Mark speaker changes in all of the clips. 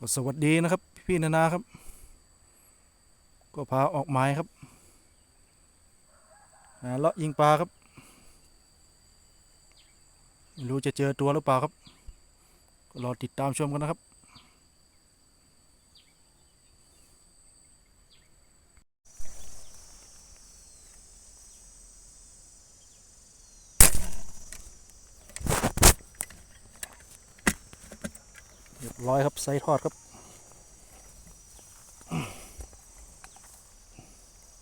Speaker 1: ก็สวัสดีนะครับ พี่นานาครับ ก็พาออกไม้ครับเลาะยิงปลาครับไม่รู้จะเจอตัวหรือเปล่าครับ ก็รอติดตามชมกันนะครับ รียบร้อยครับไซส์ทอดครับ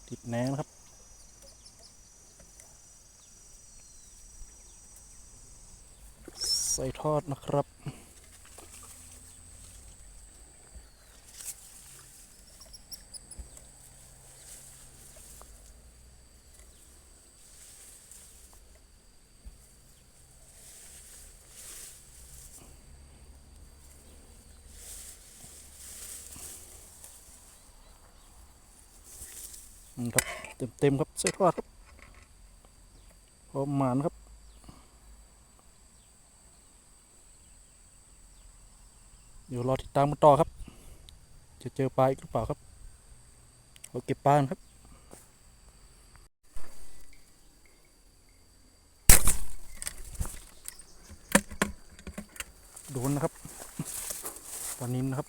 Speaker 1: ติดแหนนะครับใส่ทอดนะครับ นี่ครับ เต็มเต็มครับใส่ทอดครับพร้อมหมานครับเดี๋ยวรอติดตามกันต่อครับ จะเจอปลาอีกหรือเปล่าครับเราเก็บปลานครับโดนนะครับปลานินนะครับ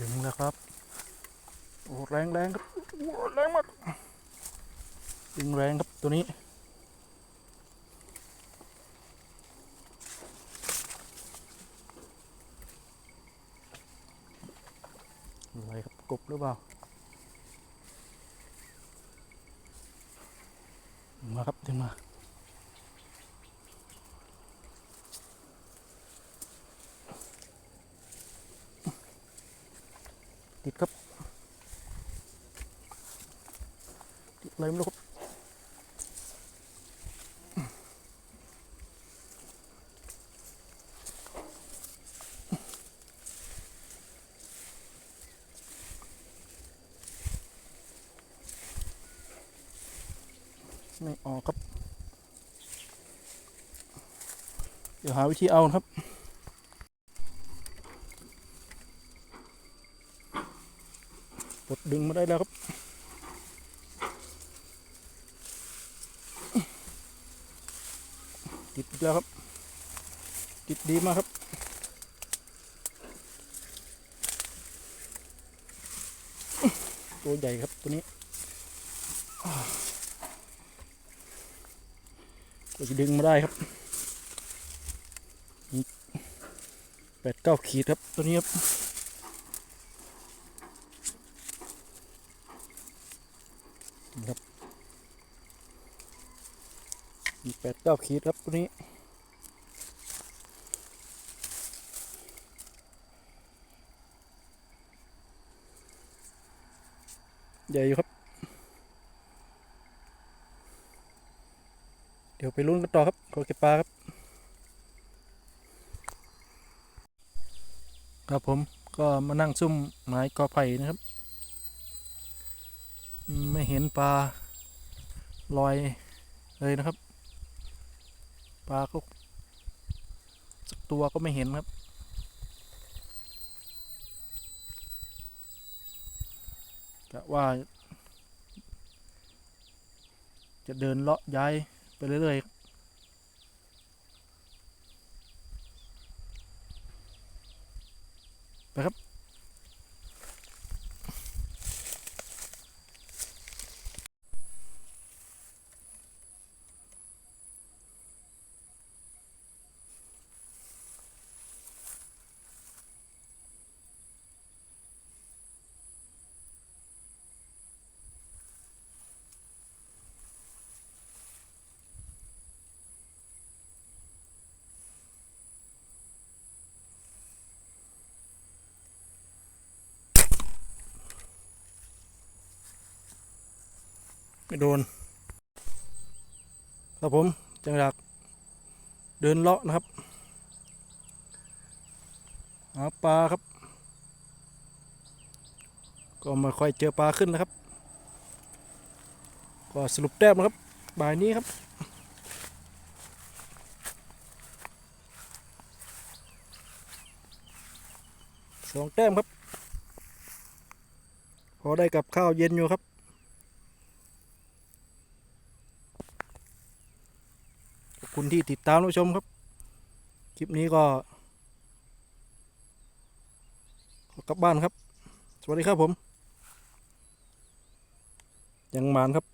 Speaker 1: ดึงแล้ว ครับโอ้แรงแรงครับโอ้แรงมากดึงแรงครับตัวนี้อะไรครับกบหรือเปล่ามาครับดึงมา ติดครับ ติดอะไรไม่รู้ครับ ไม่ออกครับ เดี๋ยวหาวิธีเอาครับ ปลดดึงมาได้แล้วครับ ติดอีกแล้วครับ ติดดีมากครับ ตัวใหญ่ครับตัวนี้ก็จะดึงมาได้ครับแปดเก้าขีดครับตัวนี้ครับ ครับมีแปดเก้าขีดครับตัวนี้ใหญ่อยู่ครับ เดี๋ยวไปลุ้นกันต่อครับขอเก็บปลาครับ ครับผมก็มานั่งซุ่มไม้กอไผ่นะครับ ไม่เห็นปลาลอยเลยนะครับ ปลาก็สักตัวก็ไม่เห็นครับกะว่า จะเดินเลาะย้ายไปเรื่อยๆไปครับ ไม่โดน ครับผมจังหลักเดินเลาะนะครับหาปลาครับ ก็มาค่อยเจอปลาขึ้นนะครับ ก็สรุปแต้มนะครับบ่ายนี้ครับสองแต้มครับ พอได้กับข้าวเย็นอยู่ครับ คุณที่ติดตามรับชมครับ คลิปนี้ก็กลับบ้านครับ สวัสดีครับผม ยังมานครับ